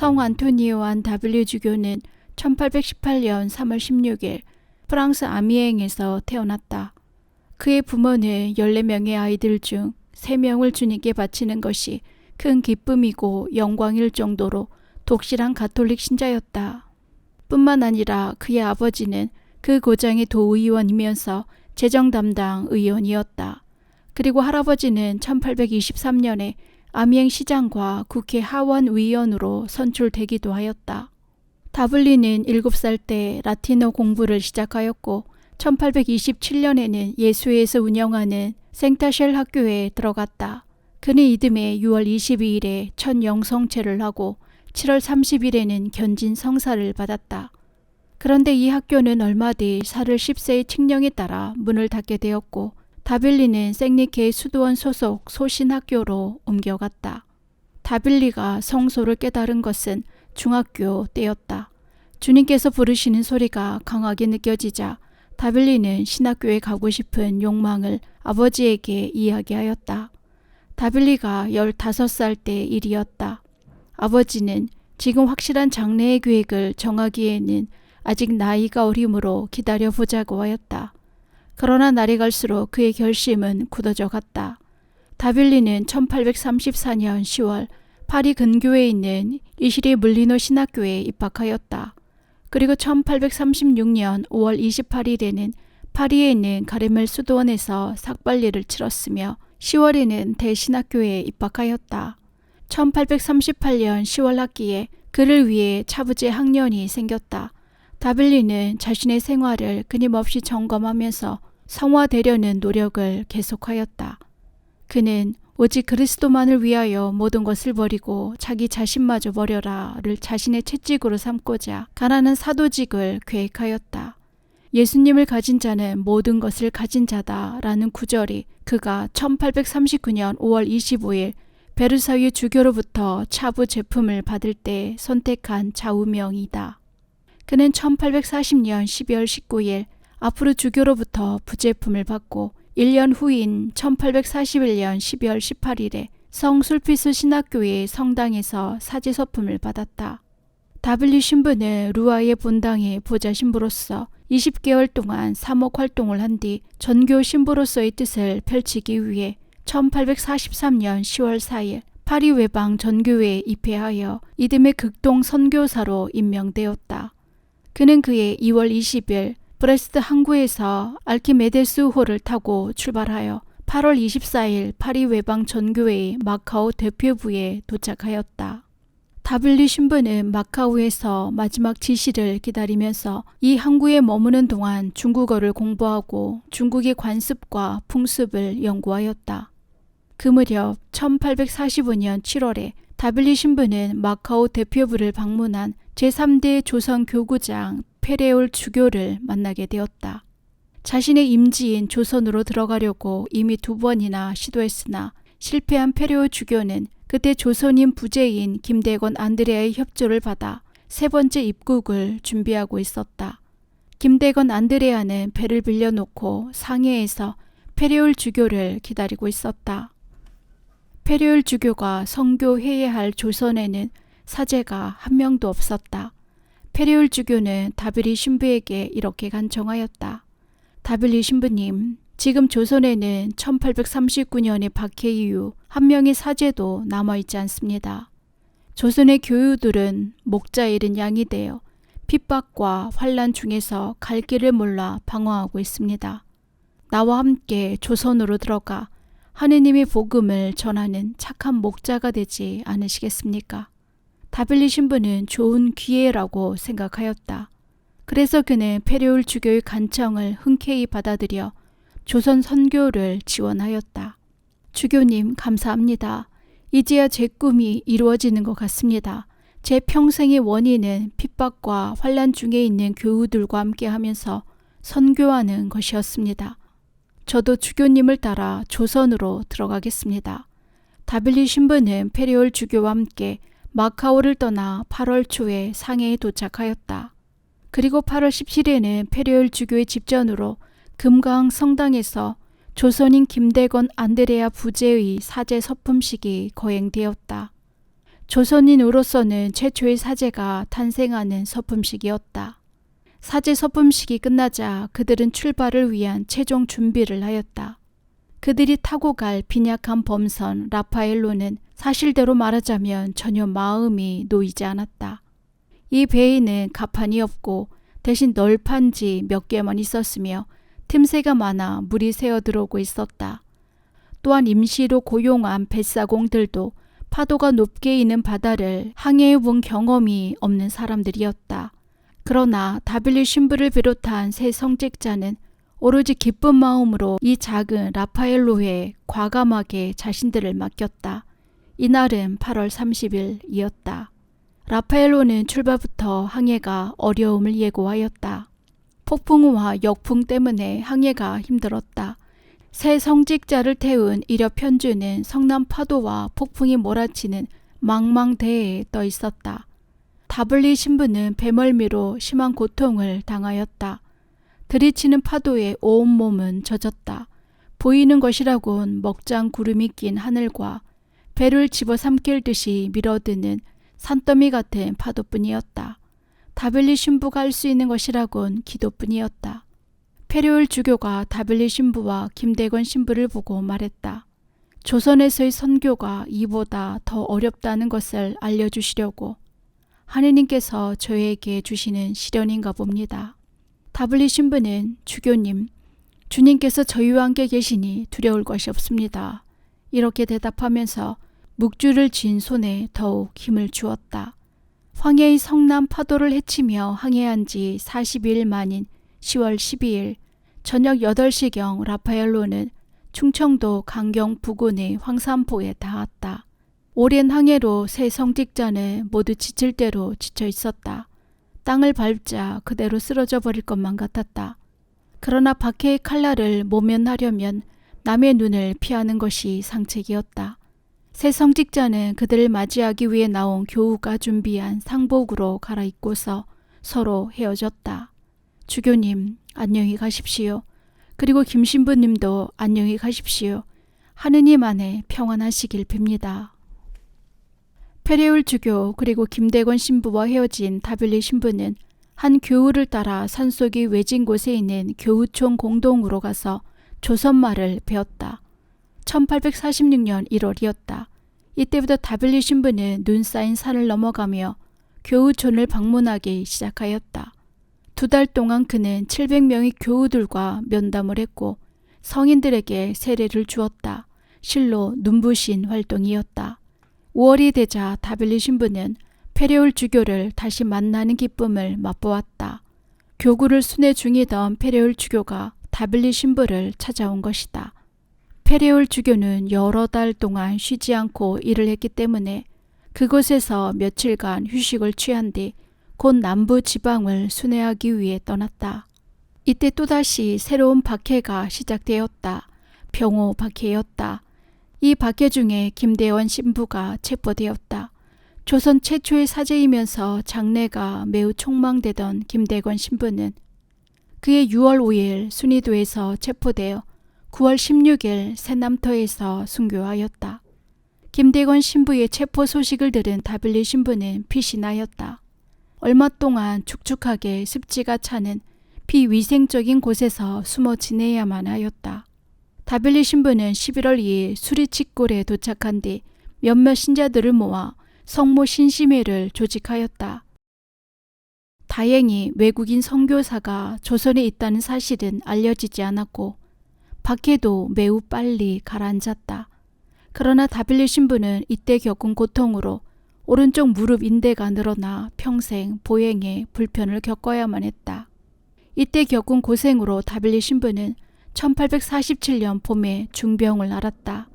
성 안토니오 안 W 주교는 1818년 3월 16일 프랑스 아미엥에서 태어났다. 그의 부모는 14명의 아이들 중 3명을 주님께 바치는 것이 큰 기쁨이고 영광일 정도로 독실한 가톨릭 신자였다. 뿐만 아니라 그의 아버지는 그 고장의 도의원이면서 재정 담당 의원이었다. 그리고 할아버지는 1823년에 아미엥 시장과 국회 하원 의원으로 선출되기도 하였다. 다블리는 7살 때 라틴어 공부를 시작하였고 1827년에는 예수회에서 운영하는 생타셸 학교에 들어갔다. 그는 이듬해 6월 22일에 첫 영성체를 하고 7월 30일에는 견진 성사를 받았다. 그런데 이 학교는 얼마 뒤 사를 10세의 칙령에 따라 문을 닫게 되었고 다빌리는 생리케 수도원 소속 소신학교로 옮겨갔다. 다빌리가 성소를 깨달은 것은 중학교 때였다. 주님께서 부르시는 소리가 강하게 느껴지자 다빌리는 신학교에 가고 싶은 욕망을 아버지에게 이야기하였다. 다빌리가 15살 때 일이었다. 아버지는 지금 확실한 장래의 계획을 정하기에는 아직 나이가 어리므로 기다려보자고 하였다. 그러나 날이 갈수록 그의 결심은 굳어져 갔다. 다빌리는 1834년 10월 파리 근교에 있는 이시리 물리노 신학교에 입학하였다. 그리고 1836년 5월 28일에는 파리에 있는 가르멜 수도원에서 삭발리를 치렀으며 10월에는 대신학교에 입학하였다. 1838년 10월 학기에 그를 위해 차부제 학년이 생겼다. 다빌리는 자신의 생활을 끊임없이 점검하면서 성화되려는 노력을 계속하였다. 그는 오직 그리스도만을 위하여 모든 것을 버리고 자기 자신마저 버려라를 자신의 채찍으로 삼고자 가난한 사도직을 계획하였다. 예수님을 가진 자는 모든 것을 가진 자다라는 구절이 그가 1839년 5월 25일 베르사유 주교로부터 차부 제품을 받을 때 선택한 좌우명이다. 그는 1840년 12월 19일 앞으로 주교로부터 부제품을 받고 1년 후인 1841년 12월 18일에 성 술피스 신학교의 성당에서 사제 서품을 받았다. W 신부는 루아의 본당의 보좌 신부로서 20개월 동안 사목 활동을 한 뒤 전교 신부로서의 뜻을 펼치기 위해 1843년 10월 4일 파리 외방 전교회에 입회하여 이듬해 극동 선교사로 임명되었다. 그는 그의 2월 20일 브레스트 항구에서 알키메데스 호를 타고 출발하여 8월 24일 파리 외방 전교회의 마카오 대표부에 도착하였다. 다블리 신부는 마카오에서 마지막 지시를 기다리면서 이 항구에 머무는 동안 중국어를 공부하고 중국의 관습과 풍습을 연구하였다. 그 무렵 1845년 7월에 다블리 신부는 마카오 대표부를 방문한 제3대 조선 교구장 페레올 주교를 만나게 되었다. 자신의 임지인 조선으로 들어가려고 이미 두 번이나 시도했으나 실패한 페레올 주교는 그때 조선인 부재인 김대건 안드레아의 협조를 받아 세 번째 입국을 준비하고 있었다. 김대건 안드레아는 배를 빌려놓고 상해에서 페레올 주교를 기다리고 있었다. 페레올 주교가 성교해야 할 조선에는 사제가 한 명도 없었다. 페레올 주교는 다빌리 신부에게 이렇게 간청하였다. 다빌리 신부님, 지금 조선에는 1839년의 박해 이후 한 명의 사제도 남아있지 않습니다. 조선의 교유들은 목자 잃은 양이 되어 핍박과 환란 중에서 갈 길을 몰라 방황하고 있습니다. 나와 함께 조선으로 들어가 하느님의 복음을 전하는 착한 목자가 되지 않으시겠습니까? 다빌리 신부는 좋은 기회라고 생각하였다. 그래서 그는 페레올 주교의 간청을 흔쾌히 받아들여 조선 선교를 지원하였다. 주교님 감사합니다. 이제야 제 꿈이 이루어지는 것 같습니다. 제 평생의 원인은 핍박과 환란 중에 있는 교우들과 함께하면서 선교하는 것이었습니다. 저도 주교님을 따라 조선으로 들어가겠습니다. 다빌리 신부는 페리올 주교와 함께 마카오를 떠나 8월 초에 상해에 도착하였다. 그리고 8월 17일에는 페리올 주교의 집전으로 금강 성당에서 조선인 김대건 안드레아 부제의 사제 서품식이 거행되었다. 조선인으로서는 최초의 사제가 탄생하는 서품식이었다. 사제 서품식이 끝나자 그들은 출발을 위한 최종 준비를 하였다. 그들이 타고 갈 빈약한 범선 라파엘로는 사실대로 말하자면 전혀 마음이 놓이지 않았다. 이 배에는 가판이 없고 대신 널판지 몇 개만 있었으며 틈새가 많아 물이 새어 들어오고 있었다. 또한 임시로 고용한 뱃사공들도 파도가 높게 있는 바다를 항해해 본 경험이 없는 사람들이었다. 그러나 다빌리 신부를 비롯한 새 성직자는 오로지 기쁜 마음으로 이 작은 라파엘로에 과감하게 자신들을 맡겼다. 이날은 8월 30일이었다. 라파엘로는 출발부터 항해가 어려움을 예고하였다. 폭풍우와 역풍 때문에 항해가 힘들었다. 새 성직자를 태운 이력 편주는 성남 파도와 폭풍이 몰아치는 망망대해에 떠 있었다. 다블리 신부는 배멀미로 심한 고통을 당하였다. 들이치는 파도에 온몸은 젖었다. 보이는 것이라곤 먹장 구름이 낀 하늘과 배를 집어삼킬 듯이 밀어드는 산더미 같은 파도뿐이었다. 다빌리 신부가 할 수 있는 것이라곤 기도뿐이었다. 페리올 주교가 다빌리 신부와 김대건 신부를 보고 말했다. 조선에서의 선교가 이보다 더 어렵다는 것을 알려주시려고 하느님께서 저에게 주시는 시련인가 봅니다. 다블리 신부는 주교님, 주님께서 저희와 함께 계시니 두려울 것이 없습니다. 이렇게 대답하면서 묵주를 쥔 손에 더욱 힘을 주었다. 황해의 성남 파도를 헤치며 항해한 지 40일 만인 10월 12일 저녁 8시경 라파엘로는 충청도 강경 부근의 황산포에 닿았다. 오랜 항해로 새 성직자는 모두 지칠 대로 지쳐 있었다. 땅을 밟자 그대로 쓰러져 버릴 것만 같았다. 그러나 박해의 칼날을 모면하려면 남의 눈을 피하는 것이 상책이었다. 새 성직자는 그들을 맞이하기 위해 나온 교우가 준비한 상복으로 갈아입고서 서로 헤어졌다. 주교님, 안녕히 가십시오. 그리고 김신부님도 안녕히 가십시오. 하느님 안에 평안하시길 빕니다. 페레울 주교 그리고 김대건 신부와 헤어진 다빌리 신부는 한 교우를 따라 산속이 외진 곳에 있는 교우촌 공동으로 가서 조선말을 배웠다. 1846년 1월이었다. 이때부터 다빌리 신부는 눈 쌓인 산을 넘어가며 교우촌을 방문하기 시작하였다. 두 달 동안 그는 700명의 교우들과 면담을 했고 성인들에게 세례를 주었다. 실로 눈부신 활동이었다. 5월이 되자 다빌리 신부는 페레올 주교를 다시 만나는 기쁨을 맛보았다. 교구를 순회 중이던 페레올 주교가 다빌리 신부를 찾아온 것이다. 페레올 주교는 여러 달 동안 쉬지 않고 일을 했기 때문에 그곳에서 며칠간 휴식을 취한 뒤 곧 남부 지방을 순회하기 위해 떠났다. 이때 또다시 새로운 박해가 시작되었다. 병호 박해였다. 이 박해 중에 김대원 신부가 체포되었다. 조선 최초의 사제이면서 장래가 매우 촉망되던 김대건 신부는 그의 6월 5일 순위도에서 체포되어 9월 16일 새남터에서 순교하였다. 김대건 신부의 체포 소식을 들은 다빌리 신부는 나였다. 얼마 동안 축축하게 습지가 차는 비위생적인 곳에서 숨어 지내야만 하였다. 다빌리 신부는 11월 2일 수리치골에 도착한 뒤 몇몇 신자들을 모아 성모 신심회를 조직하였다. 다행히 외국인 선교사가 조선에 있다는 사실은 알려지지 않았고 박해도 매우 빨리 가라앉았다. 그러나 다빌리 신부는 이때 겪은 고통으로 오른쪽 무릎 인대가 늘어나 평생 보행에 불편을 겪어야만 했다. 이때 겪은 고생으로 다빌리 신부는 1847년 봄에 중병을 앓았다.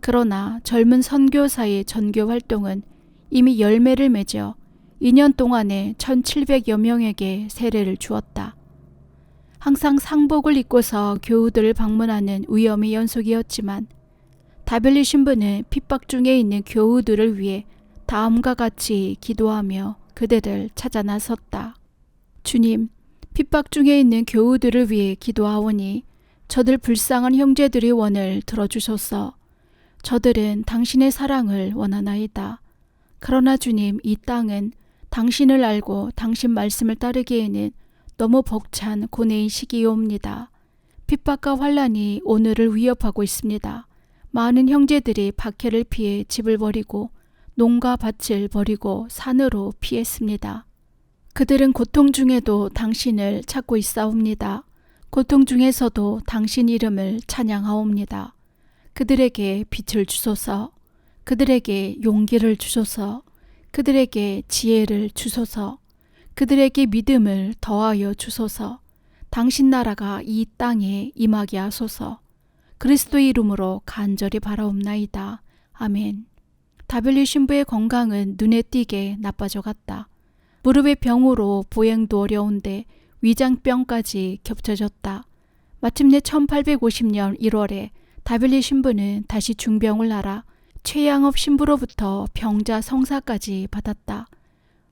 그러나 젊은 선교사의 전교 활동은 이미 열매를 맺어 2년 동안에 1700여 명에게 세례를 주었다. 항상 상복을 입고서 교우들을 방문하는 위험의 연속이었지만 다벨리 신부는 핍박 중에 있는 교우들을 위해 다음과 같이 기도하며 그대를 찾아 나섰다. 주님, 핍박 중에 있는 교우들을 위해 기도하오니 저들 불쌍한 형제들의 원을 들어주소서. 저들은 당신의 사랑을 원하나이다. 그러나 주님, 이 땅은 당신을 알고 당신 말씀을 따르기에는 너무 벅찬 고뇌의 시기이옵니다. 핍박과 환란이 오늘을 위협하고 있습니다. 많은 형제들이 박해를 피해 집을 버리고 농가 밭을 버리고 산으로 피했습니다. 그들은 고통 중에도 당신을 찾고 있사옵니다. 고통 중에서도 당신 이름을 찬양하옵니다. 그들에게 빛을 주소서, 그들에게 용기를 주소서, 그들에게 지혜를 주소서, 그들에게 믿음을 더하여 주소서, 당신 나라가 이 땅에 임하게 하소서, 그리스도의 이름으로 간절히 바라옵나이다. 아멘. 다벨리 신부의 건강은 눈에 띄게 나빠져 갔다. 무릎의 병으로 보행도 어려운데 위장병까지 겹쳐졌다. 마침내 1850년 1월에 다빌리 신부는 다시 중병을 앓아 최양업 신부로부터 병자 성사까지 받았다.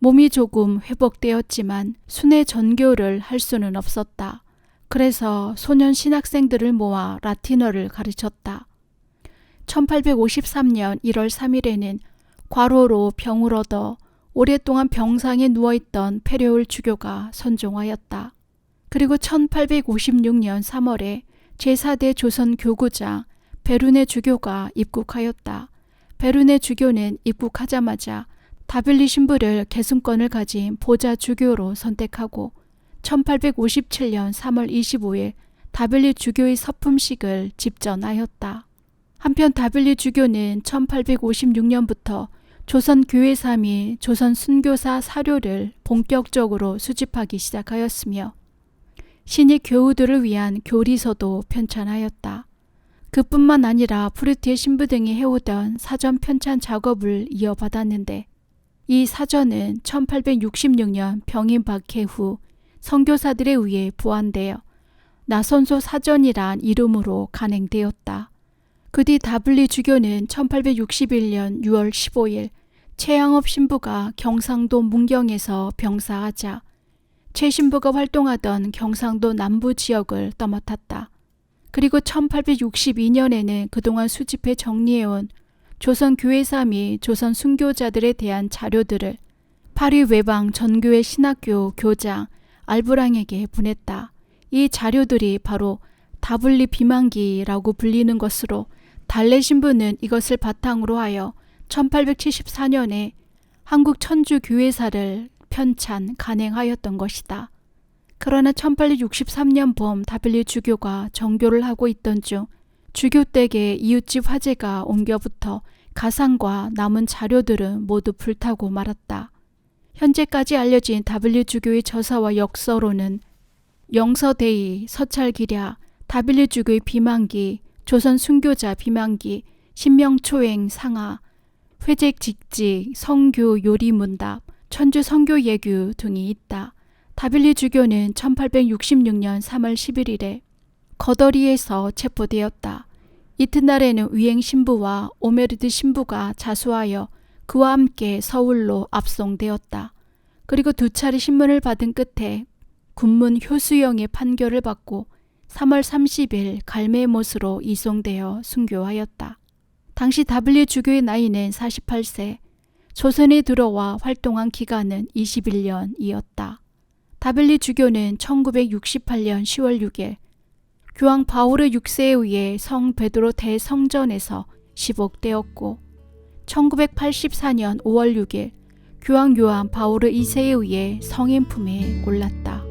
몸이 조금 회복되었지만 순회 전교를 할 수는 없었다. 그래서 소년 신학생들을 모아 라틴어를 가르쳤다. 1853년 1월 3일에는 과로로 병을 얻어 오랫동안 병상에 누워있던 페레올 주교가 선종하였다. 그리고 1856년 3월에 제4대 조선 교구장 베르네 주교가 입국하였다. 베르네 주교는 입국하자마자 다빌리 신부를 계승권을 가진 보좌 주교로 선택하고 1857년 3월 25일 다빌리 주교의 서품식을 집전하였다. 한편 다빌리 주교는 1856년부터 조선 교회사 및 조선 순교사 사료를 본격적으로 수집하기 시작하였으며 신입 교우들을 위한 교리서도 편찬하였다. 그뿐만 아니라 프루티의 신부 등이 해오던 사전 편찬 작업을 이어받았는데 이 사전은 1866년 병인 박해 후 선교사들에 의해 보완되어 나선소 사전이란 이름으로 간행되었다. 그 뒤 다블리 주교는 1861년 6월 15일 최양업 신부가 경상도 문경에서 병사하자 최 신부가 활동하던 경상도 남부 지역을 떠맡았다. 그리고 1862년에는 그동안 수집해 정리해온 조선 교회사 및 조선 순교자들에 대한 자료들을 파리 외방 전교회 신학교 교장 알브랑에게 보냈다. 이 자료들이 바로 다블리 비만기라고 불리는 것으로 달래 신부는 이것을 바탕으로 하여 1874년에 한국 천주 교회사를 편찬 간행하였던 것이다. 그러나 1863년 봄 다빌리 주교가 정교를 하고 있던 중 주교 댁에 이웃집 화재가 옮겨붙어 가상과 남은 자료들은 모두 불타고 말았다. 현재까지 알려진 다빌리 주교의 저서와 역서로는 영서대의, 서찰기랴, 다빌리 주교의 비만기, 조선 순교자 비만기, 신명초행 상하, 회잭직직, 성교 요리 문답, 천주 성교 예규 등이 있다. 다빌리 주교는 1866년 3월 11일에 거더리에서 체포되었다. 이튿날에는 위행 신부와 오메르드 신부가 자수하여 그와 함께 서울로 압송되었다. 그리고 두 차례 신문을 받은 끝에 군문 효수영의 판결을 받고 3월 30일 갈매못으로 이송되어 순교하였다. 당시 다블리 주교의 나이는 48세, 조선에 들어와 활동한 기간은 21년이었다. 다빌리 주교는 1968년 10월 6일 교황 바오르 6세에 의해 성 베드로 대성전에서 시복되었고 1984년 5월 6일 교황 요한 바오르 2세에 의해 성인품에 올랐다.